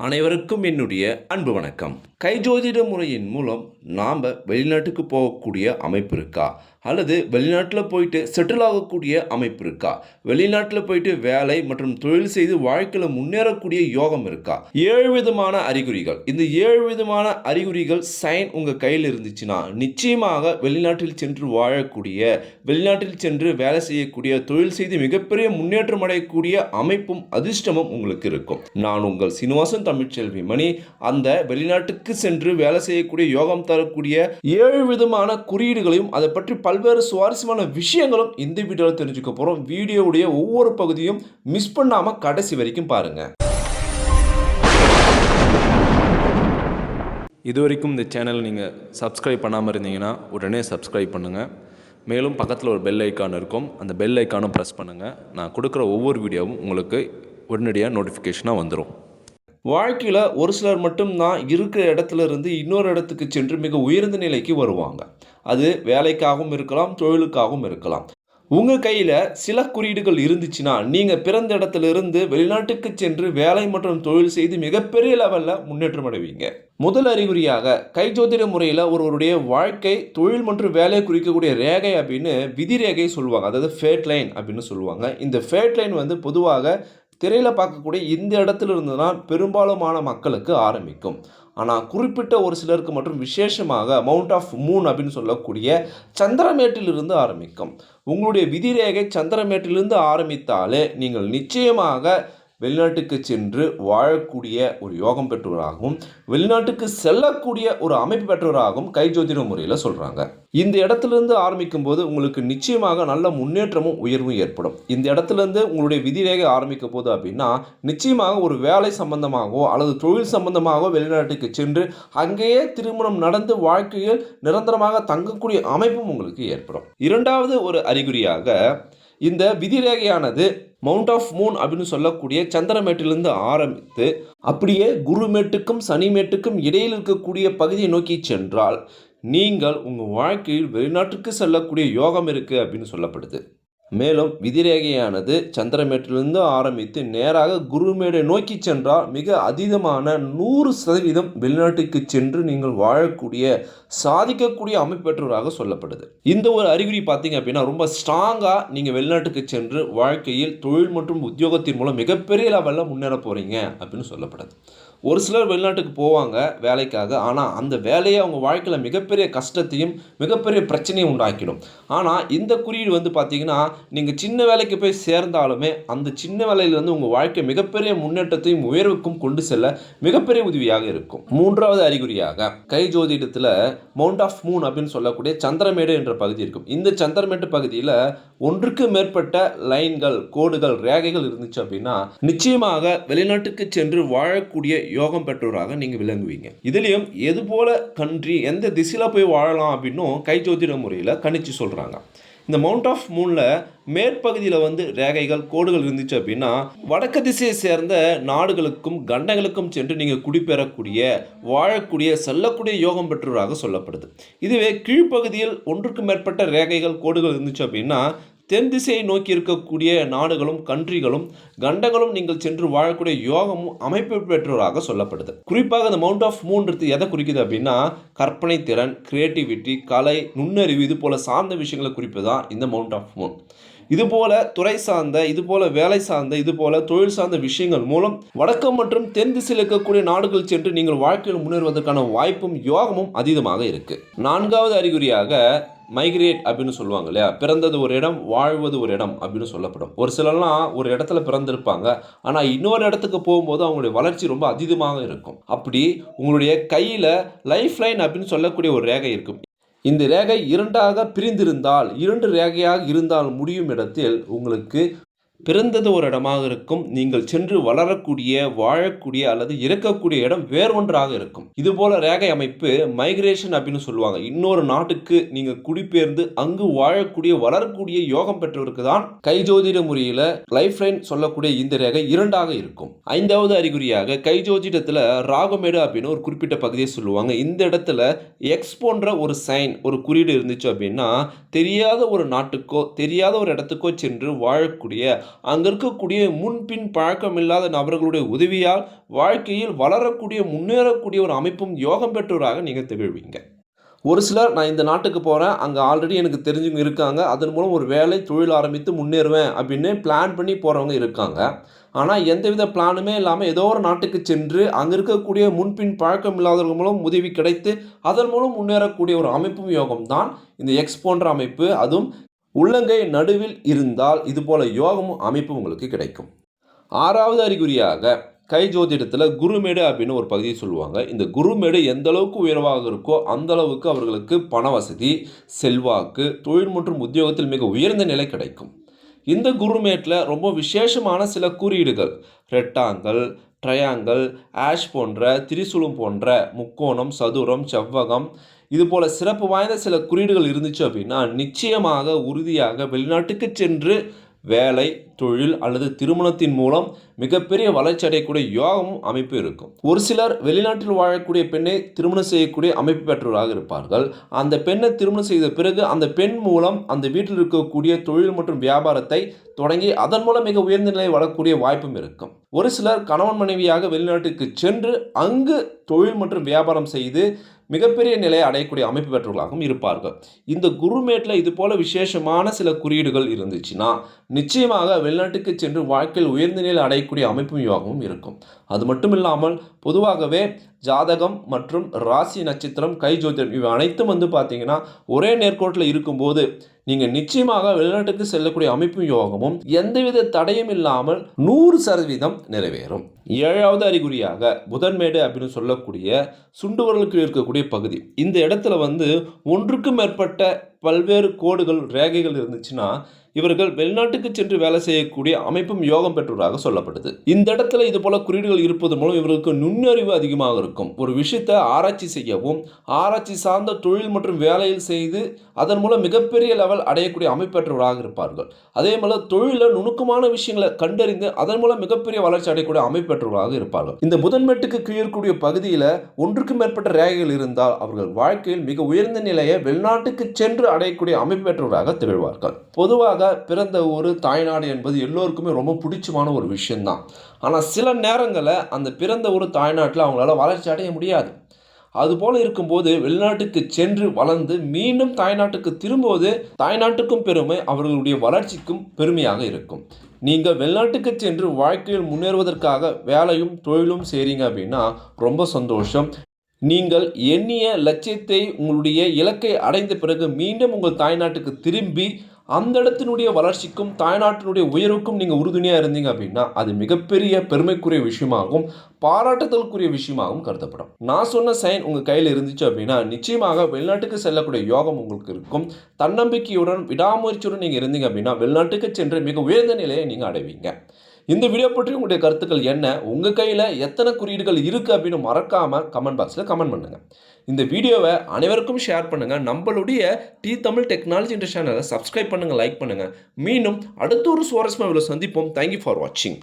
அனைவருக்கும் என்னுடைய அன்பு வணக்கம். கைஜோதிட முறையின் மூலம் நாம் வெளிநாட்டுக்கு போகக்கூடிய அமைப்பு இருக்கா? அல்லது வெளிநாட்டில் போயிட்டு செட்டில் ஆகக்கூடிய அமைப்பு இருக்கா? வெளிநாட்டில் போயிட்டு வேலை மற்றும் தொழில் செய்து வாழ்க்கையில் முன்னேறக்கூடிய யோகம் இருக்கா? ஏழு விதமான அறிகுறிகள். இந்த ஏழு விதமான அறிகுறிகள் சைன் உங்கள் கையில் இருந்துச்சுன்னா நிச்சயமாக வெளிநாட்டில் சென்று வாழக்கூடிய வெளிநாட்டில் சென்று வேலை செய்யக்கூடிய தொழில் செய்து மிகப்பெரிய முன்னேற்றம் அடையக்கூடிய அமைப்பும் அதிர்ஷ்டமும் உங்களுக்கு இருக்கும். நான் உங்கள் சீனிவாசன் தமிழ்ச்செல்வி மணி. அந்த வெளிநாட்டுக்கு சென்று வேலை செய்யக்கூடிய யோகம் தரக்கூடிய ஏழு விதமான குறியீடுகளையும் அதை பற்றி பல்வேறு சுவாரஸ்யமான விஷயங்களும் இந்த வீடியோவில் தெரிஞ்சுக்க போகிறோம் வீடியோவுடைய ஒவ்வொரு பகுதியும் மிஸ் பண்ணாமல் கடைசி வரைக்கும் பாருங்கள் இது வரைக்கும் இந்த சேனல் நீங்கள் சப்ஸ்கிரைப் பண்ணாமல் இருந்தீங்கன்னா உடனே சப்ஸ்கிரைப் பண்ணுங்கள் மேலும் பக்கத்தில் ஒரு பெல் ஐக்கான் இருக்கும். அந்த பெல் ஐக்கானும் ப்ரெஸ் பண்ணுங்கள் நான் கொடுக்குற ஒவ்வொரு வீடியோவும் உங்களுக்கு உடனடியாக நோட்டிஃபிகேஷனாக வந்துடும் வாழ்க்கையில் ஒரு சிலர் மட்டும் தான் இருக்கிற இடத்துல இருந்து இன்னொரு இடத்துக்கு சென்று மிக உயர்ந்த நிலைக்கு வருவாங்க. அது வேலைக்காகவும் இருக்கலாம் தொழிலுக்காகவும் இருக்கலாம். உங்கள் கையில் சில குறியீடுகள் இருந்துச்சுன்னா நீங்கள் பிறந்த இடத்துல இருந்து வெளிநாட்டுக்கு சென்று வேலை மற்றும் தொழில் செய்து மிகப்பெரிய லெவலில் முன்னேற்றம் அடைவீங்க. முதல் அறிகுறியாக கைஜோதிட முறையில் ஒருவருடைய வாழ்க்கை தொழில் மற்றும் வேலையை குறிக்கக்கூடிய ரேகை அப்படின்னு விதி ரேகை சொல்லுவாங்க. அதாவது ஃபேட் லைன் அப்படின்னு சொல்லுவாங்க. இந்த ஃபேட் லைன் வந்து பொதுவாக திரையில் பார்க்கக்கூடிய இந்த இடத்துல இருந்து தான் பெரும்பாலுமான மக்களுக்கு ஆரம்பிக்கும். ஆனால் குறிப்பிட்ட ஒரு சிலருக்கு மற்றும் விசேஷமாக மவுண்ட் ஆஃப் மூன் அப்படின்னு சொல்லக்கூடிய சந்திரமேட்டிலிருந்து ஆரம்பிக்கும். உங்களுடைய விதிரேகை சந்திரமேட்டிலிருந்து ஆரம்பித்தாலே நீங்கள் நிச்சயமாக வெளிநாட்டுக்கு சென்று வாழக்கூடிய ஒரு யோகம் பெற்றவராகவும் வெளிநாட்டுக்கு செல்லக்கூடிய ஒரு அமைப்பு பெற்றவராகவும் கைஜோதிட முறையில் சொல்கிறாங்க இந்த இடத்துலேருந்து ஆரம்பிக்கும் போது உங்களுக்கு நிச்சயமாக நல்ல முன்னேற்றமும் உயர்வும் ஏற்படும். இந்த இடத்துலேருந்து உங்களுடைய விதிரேகை ஆரம்பிக்க போது அப்படின்னா நிச்சயமாக ஒரு வேலை சம்பந்தமாகவோ அல்லது தொழில் சம்பந்தமாகவோ வெளிநாட்டுக்கு சென்று அங்கேயே திருமணம் நடந்து வாழ்க்கையில் நிரந்தரமாக தங்கக்கூடிய அமைப்பும் உங்களுக்கு ஏற்படும். இரண்டாவது ஒரு அறிகுறியாக இந்த விதிரேகையானது மவுண்ட் ஆஃப் மூன் அப்படின்னு சொல்லக்கூடிய சந்திரமேட்டிலிருந்து ஆரம்பித்து அப்படியே குருமேட்டுக்கும் சனிமேட்டுக்கும் இடையில் இருக்கக்கூடிய பகுதியை நோக்கி சென்றால் நீங்கள் உங்கள் வாழ்க்கையில் வெளிநாட்டுக்கு செல்லக்கூடிய யோகம் இருக்குது அப்படின்னு சொல்லப்படுது. மேலும் விதிரேகையானது சந்திரமேட்டிலிருந்து ஆரம்பித்து நேராக குருமேடை நோக்கி சென்றால் மிக அதீதமான நூறு சதவீதம் வெளிநாட்டுக்கு சென்று நீங்கள் வாழக்கூடிய சாதிக்கக்கூடிய அமைப்பெற்றவராக சொல்லப்படுது. இந்த ஒரு அறிகுறி பார்த்தீங்க அப்படின்னா ரொம்ப ஸ்ட்ராங்காக நீங்கள் வெளிநாட்டுக்கு சென்று வாழ்க்கையில் தொழில் மற்றும் உத்தியோகத்தின் மூலம் மிகப்பெரிய லெவலில் முன்னேற போகிறீங்க அப்படின்னு சொல்லப்படுது. ஒரு சிலர் வெளிநாட்டுக்கு போவாங்க வேலைக்காக. ஆனால் அந்த வேலையை அவங்க வாழ்க்கையில் மிகப்பெரிய கஷ்டத்தையும் மிகப்பெரிய பிரச்சனையும் உண்டாக்கிடும். ஆனால் இந்த குறியீடு வந்து பார்த்தீங்கன்னா நீங்கள் சின்ன வேலைக்கு போய் சேர்ந்தாலுமே அந்த சின்ன வேலையிலேருந்து உங்கள் வாழ்க்கை மிகப்பெரிய முன்னேற்றத்தையும் உயர்வுக்கும் கொண்டு செல்ல மிகப்பெரிய உதவியாக இருக்கும். மூன்றாவது அறிகுறியாக கை ஜோதிடத்தில் மவுண்ட் ஆஃப் மூன் அப்படின்னு சொல்லக்கூடிய சந்திரமேடு என்ற பகுதி இருக்கும். இந்த சந்திரமேடு பகுதியில் ஒன்றுக்கு மேற்பட்ட லைன்கள் கோடுகள் ரேகைகள் இருந்துச்சு அப்படின்னா நிச்சயமாக வெளிநாட்டுக்கு சென்று வாழக்கூடிய யோகம் பெற்றோராக நீங்கள் விளங்குவீங்க. இதுலேயும் எது போல கண்ட்ரி எந்த திசையில் போய் வாழலாம் அப்படின்னும் கை ஜோதிட முறையில் கணிச்சு சொல்கிறாங்க இந்த மவுண்ட் ஆஃப் மூனில் மேற்பகுதியில் வந்து ரேகைகள் கோடுகள் இருந்துச்சு அப்படின்னா வடக்கு திசையை சேர்ந்த நாடுகளுக்கும் கண்டங்களுக்கும் சென்று நீங்கள் குடிபெறக்கூடிய வாழக்கூடிய செல்லக்கூடிய யோகம் பெற்றவராக சொல்லப்படுது. இதுவே கீழ்ப்பகுதியில் ஒன்றுக்கு மேற்பட்ட ரேகைகள் கோடுகள் இருந்துச்சு அப்படின்னா தென் திசையை நோக்கி இருக்கக்கூடிய நாடுகளும் கண்ட்ரிகளும் கண்டங்களும் நீங்கள் சென்று வாழக்கூடிய யோகமும் அமைப்பு பெற்றோராக சொல்லப்படுது. குறிப்பாக இந்த மவுண்ட் ஆஃப் மூன்றது எதை குறிக்குது அப்படின்னா கற்பனை திறன் கிரியேட்டிவிட்டி கலை நுண்ணறிவு இது போல சார்ந்த விஷயங்களை குறிப்பு தான் இந்த மவுண்ட் ஆஃப் மூன் இதுபோல துறை சார்ந்த இதுபோல வேலை சார்ந்த இது போல தொழில் சார்ந்த விஷயங்கள் மூலம் வடக்கு மற்றும் தென் திசையில் இருக்கக்கூடிய நாடுகள் சென்று நீங்கள் வாழ்க்கையில் முன்னேறுவதற்கான வாய்ப்பும் யோகமும் அதீதமாக இருக்கு. நான்காவது அறிகுறியாக மைக்ரேட் அப்படின்னு சொல்லுவாங்க இல்லையா? பிறந்தது ஒரு இடம் வாழ்வது ஒரு இடம் அப்படின்னு சொல்லப்படும். ஒரு சிலர்லாம் ஒரு இடத்துல பிறந்திருப்பாங்க. ஆனால் இன்னொரு இடத்துக்கு போகும்போது அவங்களுடைய வளர்ச்சி ரொம்ப அதிகமாக இருக்கும். அப்படி உங்களுடைய கையில் லைஃப் லைன் அப்படின்னு சொல்லக்கூடிய ஒரு ரேகை இருக்கும். இந்த ரேகை இரண்டாக பிரிந்திருந்தால் இரண்டு ரேகையாக இருந்தால் முடியும் இடத்தில் உங்களுக்கு பிறந்தது ஒரு இடமாக இருக்கும் நீங்கள் சென்று வளரக்கூடிய வாழக்கூடிய அல்லது இறக்கக்கூடிய இடம் வேறொன்றாக இருக்கும். இது போல ரேகை அமைப்பு மைக்ரேஷன் அப்படின்னு சொல்லுவாங்க. இன்னொரு நாட்டுக்கு நீங்க குடிபெயர்ந்து அங்கு வாழக்கூடிய வளரக்கூடிய யோகம் பெற்றவருக்கு தான் கைஜோதிட முறையில் லைஃப் லைன் சொல்லக்கூடிய இந்த ரேகை இரண்டாக இருக்கும். ஐந்தாவது அறிகுறியாக கைஜோதிடத்துல ராகமேடு அப்படின்னு ஒரு குறிப்பிட்ட பகுதியை சொல்லுவாங்க. இந்த இடத்துல எக்ஸ் போன்ற ஒரு சைன் ஒரு குறியீடு இருந்துச்சு அப்படின்னா தெரியாத ஒரு நாட்டுக்கோ தெரியாத ஒரு இடத்துக்கோ சென்று வாழக்கூடிய அங்கே இருக்கக்கூடிய முன்பின் பழக்கம் இல்லாத நபர்களுடைய உதவியால் வாழ்க்கையில் வளரக்கூடிய முன்னேறக்கூடிய ஒரு அமைப்பும் யோகம் பெற்றவராக நீங்கள் திகழ்வீங்க. ஒரு சிலர் நான் இந்த நாட்டுக்கு போகிறேன் அங்கே ஆல்ரெடி எனக்கு தெரிஞ்சவங்க இருக்காங்க. அதன் மூலம் ஒரு வேலை தொழில் ஆரம்பித்து முன்னேறுவேன். அப்படின்னு பிளான் பண்ணி போகிறவங்க இருக்காங்க. ஆனால் எந்தவித பிளானுமே இல்லாமல் ஏதோ ஒரு நாட்டுக்கு சென்று அங்கே இருக்கக்கூடிய முன்பின் பழக்கம் இல்லாதவர்கள் மூலம் உதவி கிடைத்து அதன் மூலம் முன்னேறக்கூடிய ஒரு அமைப்பும் யோகம் தான் இந்த எக்ஸ் போன்ற அமைப்பு அதுவும் உள்ளங்கை நடுவில் இருந்தால் இதுபோல யோகமும் அமைப்பும் உங்களுக்கு கிடைக்கும். ஆறாவது அறிகுறியாக கை ஜோதிடத்தில் குருமேடு அப்படின்னு ஒரு பகுதியை சொல்லுவாங்க. இந்த குருமேடு எந்த அளவுக்கு உயர்வாக இருக்கோ அந்த அளவுக்கு அவர்களுக்கு பண வசதி செல்வாக்கு தொழில் மற்றும் உத்தியோகத்தில் மிக உயர்ந்த நிலை கிடைக்கும். இந்த குருமேட்டில் ரொம்ப விசேஷமான சில குறியீடுகள். ரெட்டாங்கல் ட்ரையாங்கல் ஆஷ் போன்ற திரிசூலம் போன்ற முக்கோணம் சதுரம் செவ்வகம் இது போல சிறப்பு வாய்ந்த சில குறியீடுகள் இருந்துச்சு அப்படின்னா நிச்சயமாக உறுதியாக வெளிநாட்டுக்கு சென்று வேலை தொழில் அல்லது திருமணத்தின் மூலம் மிகப்பெரிய வளர்ச்சி அடையக்கூடிய யோகமும் அமைப்பு இருக்கும். ஒரு சிலர் வெளிநாட்டில் வாழக்கூடிய பெண்ணை திருமணம் செய்யக்கூடிய அமைப்பு பெற்றவராக இருப்பார்கள். அந்த பெண்ணை திருமணம் செய்த பிறகு அந்த பெண் மூலம் அந்த வீட்டில் இருக்கக்கூடிய தொழில் மற்றும் வியாபாரத்தை தொடங்கி அதன் மூலம் மிக உயர்ந்த நிலை வரக்கூடிய வாய்ப்பும் இருக்கும். ஒரு சிலர் கணவன் மனைவியாக வெளிநாட்டுக்கு சென்று அங்கு தொழில் மற்றும் வியாபாரம் செய்து மிகப்பெரிய நிலையை அடையக்கூடிய அமைப்பு பெற்றவர்களாகவும் இருப்பார்கள். இந்த குருமேட்டில் இது போல விசேஷமான சில குறியீடுகள் இருந்துச்சுன்னா நிச்சயமாக வெளிநாட்டுக்கு சென்று வாழ்க்கையில் உயர்ந்த நிலையில் அடையக்கூடிய அமைப்பும் யோகமும் இருக்கும். அது மட்டும் இல்லாமல் பொதுவாகவே ஜாதகம் மற்றும் ராசி நட்சத்திரம் கை ஜோதிடம் இவை அனைத்தும் வந்து பார்த்தீங்கன்னா ஒரே நேர்கோட்டில் இருக்கும்போது நீங்கள் நிச்சயமாக வெளிநாட்டுக்கு செல்லக்கூடிய அமைப்பும் யோகமும் எந்தவித தடையும் இல்லாமல் நூறு சதவீதம் நிறைவேறும். ஏழாவது அறிகுறியாக புதன்மேடு அப்படின்னு சொல்லக்கூடிய சுண்டுவரலுக்கு இருக்கக்கூடிய பகுதி. இந்த இடத்துல வந்து ஒன்றுக்கும் மேற்பட்ட பல்வேறு கோடுகள் ரேகைகள் இருந்துச்சுன்னா இவர்கள் வெளிநாட்டுக்கு சென்று வேலை செய்யக்கூடிய அமைப்பும் யோகம் பெற்றவராக சொல்லப்படுது. இந்த இடத்துல இது போல குறியீடுகள் இருப்பது மூலம் இவர்களுக்கு நுண்ணறிவு அதிகமாக இருக்கும். ஒரு விஷயத்தை ஆராய்ச்சி செய்யவும் ஆராய்ச்சி சார்ந்த தொழில் மற்றும் வேலையில் செய்து அதன் மூலம் மிகப்பெரிய லெவல் அடையக்கூடிய அமைப்பெற்றவராக இருப்பார்கள். அதே போல தொழிலில் நுணுக்கமான விஷயங்களை கண்டறிந்து அதன் மூலம் மிகப்பெரிய வளர்ச்சி அடையக்கூடிய அமைப்பெற்றவராக இருப்பார்கள். இந்த முதன்மெட்டுக்கு கீழக்கூடிய பகுதியில் ஒன்றுக்கு மேற்பட்ட ரேகைகள் இருந்தால் அவர்கள் வாழ்க்கையில் மிக உயர்ந்த நிலையை வெளிநாட்டுக்கு சென்று அடையக்கூடிய அமைப்பேற்றவராக திகழ்வார்கள். பொதுவாக பிறந்த ஊர் தாய்நாடு என்பது எல்லோருக்குமே ரொம்ப பிடிச்சமான ஒரு விஷயந்தான் ஆனால் சில நேரங்களில் அந்த பிறந்த ஊர் தாய்நாட்டில் அவங்களால வளர்ச்சி அடைய முடியாது. அதுபோல் இருக்கும்போது வெளிநாட்டுக்கு சென்று வளர்ந்து மீண்டும் தாய்நாட்டுக்கு திரும்புவது தாய்நாட்டுக்கும் பெருமை அவர்களுடைய வளர்ச்சிக்கும் பெருமையாக இருக்கும். நீங்கள் வெளிநாட்டுக்கு சென்று வாழ்க்கையில் முன்னேறுவதற்காக வேலையும் தொழிலும் செய்கிறீங்க அப்படின்னா ரொம்ப சந்தோஷம். நீங்கள் எண்ணிய லட்சியத்தை உங்களுடைய இலக்கை அடைந்த பிறகு மீண்டும் உங்கள் தாய்நாட்டுக்கு திரும்பி அந்த இடத்தினுடைய வளர்ச்சிக்கும் தாய்நாட்டினுடைய உயர்வுக்கும் நீங்கள் உறுதுணையாக இருந்தீங்க அப்படின்னா அது மிகப்பெரிய பெருமைக்குரிய விஷயமாகவும் பாராட்டுதலுக்குரிய விஷயமாகவும் கருதப்படும். நான் சொன்ன சைன் உங்கள் கையில் இருந்துச்சு அப்படின்னா நிச்சயமாக வெளிநாட்டுக்கு செல்லக்கூடிய யோகம் உங்களுக்கு இருக்கும். தன்னம்பிக்கையுடன் விடாமுயற்சியுடன் நீங்கள் இருந்தீங்க அப்படின்னா வெளிநாட்டுக்கு சென்று மிக உயர்ந்த நிலையை நீங்கள் அடைவீங்க. இந்த வீடியோ பற்றி உங்களுடைய கருத்துக்கள் என்ன? உங்கள் கையில் எத்தனை குறியீடுகள் இருக்குது அப்படின்னு மறக்காமல் கமெண்ட் பாக்ஸில் கமெண்ட் பண்ணுங்கள் இந்த வீடியோவை அனைவருக்கும் ஷேர் பண்ணுங்கள் நம்மளுடைய டி தமிழ் டெக்னாலஜி என்ற சேனலை சப்ஸ்கிரைப் பண்ணுங்கள் லைக் பண்ணுங்கள் மீண்டும் அடுத்த ஒரு சுவாரஸ்யமாக இவ்வளோ சந்திப்போம். தேங்க்யூ ஃபார் வாட்சிங்